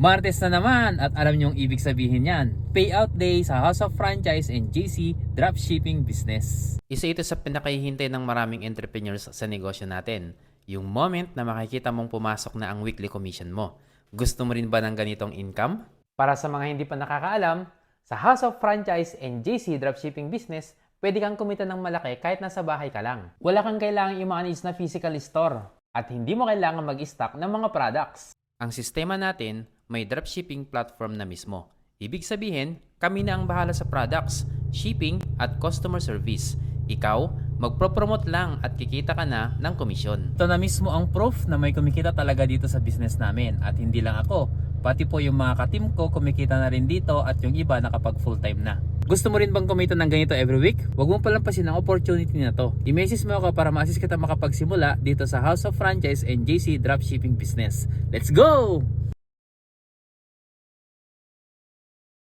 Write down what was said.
Martes na naman at alam niyong ibig sabihin yan. Payout day sa House of Franchise and JC Dropshipping Business. Isa ito sa pinakahihintay ng maraming entrepreneurs sa negosyo natin. Yung moment na makikita mong pumasok na ang weekly commission mo. Gusto mo rin ba ng ganitong income? Para sa mga hindi pa nakakaalam, sa House of Franchise and JC Dropshipping Business, pwede kang kumita ng malaki kahit nasa bahay ka lang. Wala kang kailangang i-manage na physical store at hindi mo kailangan mag-stock ng mga products. Ang sistema natin may dropshipping platform na mismo. Ibig sabihin, kami na ang bahala sa products, shipping at customer service. Ikaw, magpro-promote lang at kikita ka na ng komisyon. Ito na mismo ang proof na may kumikita talaga dito sa business namin at hindi lang ako, pati po yung mga katim ko kumikita na rin dito at yung iba nakapag full time na. Gusto mo rin bang kumita ng ganito every week? Huwag mo palampasin ang opportunity na to. I-message mo ako para ma-assist kita makapagsimula dito sa House of Franchise and JC Dropshipping Business. Let's go!